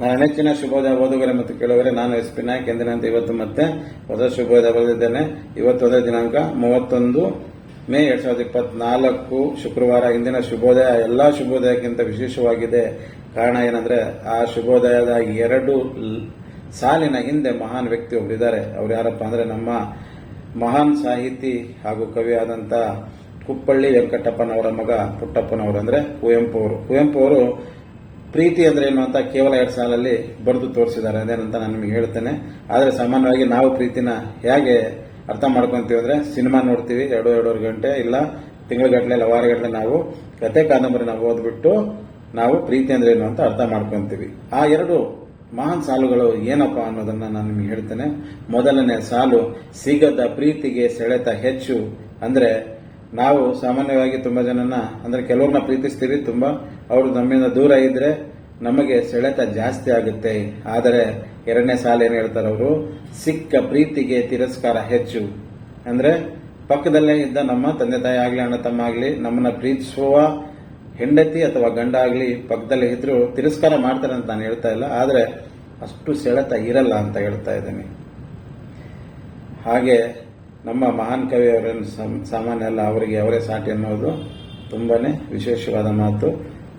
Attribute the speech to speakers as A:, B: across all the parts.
A: ನನ್ನ ನೆಚ್ಚಿನ ಶುಭೋದಯ ಓದುಗರೆ ಮತ್ತು ಕೇಳುಗರೆ, ನಾನು ಎಸ್ ಪಿ ನಾಯಕ್ ಎಂದಿನಂತೆ ಇವತ್ತು ಮತ್ತೆ ಹೊಸ ಶುಭೋದಯ ಬರೆದಿದ್ದೇನೆ. ಇವತ್ತು ಹೊಸ ದಿನಾಂಕ ಮೂವತ್ತೊಂದು ಮೇ ಎರಡ್ ಸಾವಿರದ ಇಪ್ಪತ್ನಾಲ್ಕು ಶುಕ್ರವಾರ. ಇಂದಿನ ಶುಭೋದಯ ಎಲ್ಲಾ ಶುಭೋದಯಕ್ಕಿಂತ ವಿಶೇಷವಾಗಿದೆ. ಕಾರಣ ಏನಂದ್ರೆ, ಆ ಶುಭೋದಯದ ಎರಡು ಸಾಲಿನ ಹಿಂದೆ ಮಹಾನ್ ವ್ಯಕ್ತಿ ಒಬ್ಬರಿದ್ದಾರೆ ಅವ್ರು ಯಾರಪ್ಪ ಅಂದ್ರೆ, ನಮ್ಮ ಮಹಾನ್ ಸಾಹಿತಿ ಹಾಗೂ ಕವಿಯಾದಂಥ ಕುಪ್ಪಳ್ಳಿ ವೆಂಕಟಪ್ಪನವರ ಮಗ ಪುಟ್ಟಪ್ಪನವರು ಅಂದ್ರೆ ಕುವೆಂಪು ಅವರು. ಕುವೆಂಪು ಅವರು ಪ್ರೀತಿ ಅಂದ್ರೆ ಏನು ಅಂತ ಕೇವಲ ಎರಡು ಸಾಲಲ್ಲಿ ಬರೆದು ತೋರಿಸಿದ್ದಾರೆ ಅದೇನಂತ ನಾನು ನಿಮಗೆ ಹೇಳ್ತೇನೆ. ಆದರೆ ಸಾಮಾನ್ಯವಾಗಿ ನಾವು ಪ್ರೀತಿನ ಹೇಗೆ ಅರ್ಥ ಮಾಡ್ಕೊಂತೀವಿ ಅಂದರೆ ಸಿನಿಮಾ ನೋಡ್ತೀವಿ, ಎರಡು, ಎರಡೂವರೆ ಗಂಟೆ, ಇಲ್ಲ ತಿಂಗಳಗಟ್ಟಲೆ ಇಲ್ಲ ವಾರಗಟ್ಟಲೆ ನಾವು ಕತೆ ಕಾದಂಬರಿನ ಓದ್ಬಿಟ್ಟು ನಾವು ಪ್ರೀತಿ ಅಂದ್ರೆ ಏನು ಅಂತ ಅರ್ಥ ಮಾಡ್ಕೊಂತೀವಿ. ಆ ಎರಡು ಮಹಾನ್ ಸಾಲುಗಳು ಏನಪ್ಪ ಅನ್ನೋದನ್ನ ನಾನು ನಿಮಗೆ ಹೇಳ್ತೇನೆ. ಮೊದಲನೇ ಸಾಲು, ಸಿಗದ ಪ್ರೀತಿಗೆ ಸೆಳೆತ ಹೆಚ್ಚು ಅಂದ್ರೆ ನಾವು ಸಾಮಾನ್ಯವಾಗಿ ತುಂಬ ಜನನ ಅಂದ್ರೆ ಕೆಲವ್ರನ್ನ ಪ್ರೀತಿಸ್ತೀವಿ, ತುಂಬಾ ಅವರು ನಮ್ಮಿಂದ ದೂರ ಇದ್ರೆ ನಮಗೆ ಸೆಳೆತ ಜಾಸ್ತಿ ಆಗುತ್ತೆ. ಆದರೆ ಎರಡನೇ ಸಾಲ ಏನು ಹೇಳ್ತಾರೆ ಅವರು? ಸಿಕ್ಕ ಪ್ರೀತಿಗೆ ತಿರಸ್ಕಾರ ಹೆಚ್ಚು. ಅಂದ್ರೆ ಪಕ್ಕದಲ್ಲೇ ಇದ್ದ ನಮ್ಮ ತಂದೆ ತಾಯಿ ಆಗಲಿ, ಅಣ್ಣ ತಮ್ಮ ಆಗಲಿ, ನಮ್ಮನ್ನ ಪ್ರೀತಿಸುವ ಹೆಂಡತಿ ಅಥವಾ ಗಂಡ ಆಗಲಿ ಪಕ್ಕದಲ್ಲಿ ಇದ್ರು ತಿರಸ್ಕಾರ ಮಾಡ್ತಾರೆ ಅಂತ ನಾನು ಹೇಳ್ತಾ ಇಲ್ಲ. ಆದರೆ ಅಷ್ಟು ಸೆಳೆತ ಇರಲ್ಲ ಅಂತ ಹೇಳ್ತಾ ಇದ್ದೀನಿ. ಹಾಗೆ ನಮ್ಮ ಮಹಾನ್ ಕವಿಯವರನ್ನು ಸಮ್ ಸಾಮಾನ್ಯ ಅಲ್ಲ ಅವರಿಗೆ ಅವರೇ ಸಾಟಿ ಅನ್ನೋದು ತುಂಬಾ ವಿಶೇಷವಾದ ಮಾತು.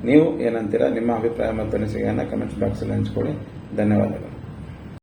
A: ನೀವು ಏನಂತೀರಾ? ನಿಮ್ಮ ಅಭಿಪ್ರಾಯ ಮತ್ತು ಅನಿಸಿಕೆಯನ್ನು ಕಮೆಂಟ್ಸ್ ಬಾಕ್ಸಲ್ಲಿ ಹಂಚ್ಕೊಳ್ಳಿ. ಧನ್ಯವಾದಗಳು.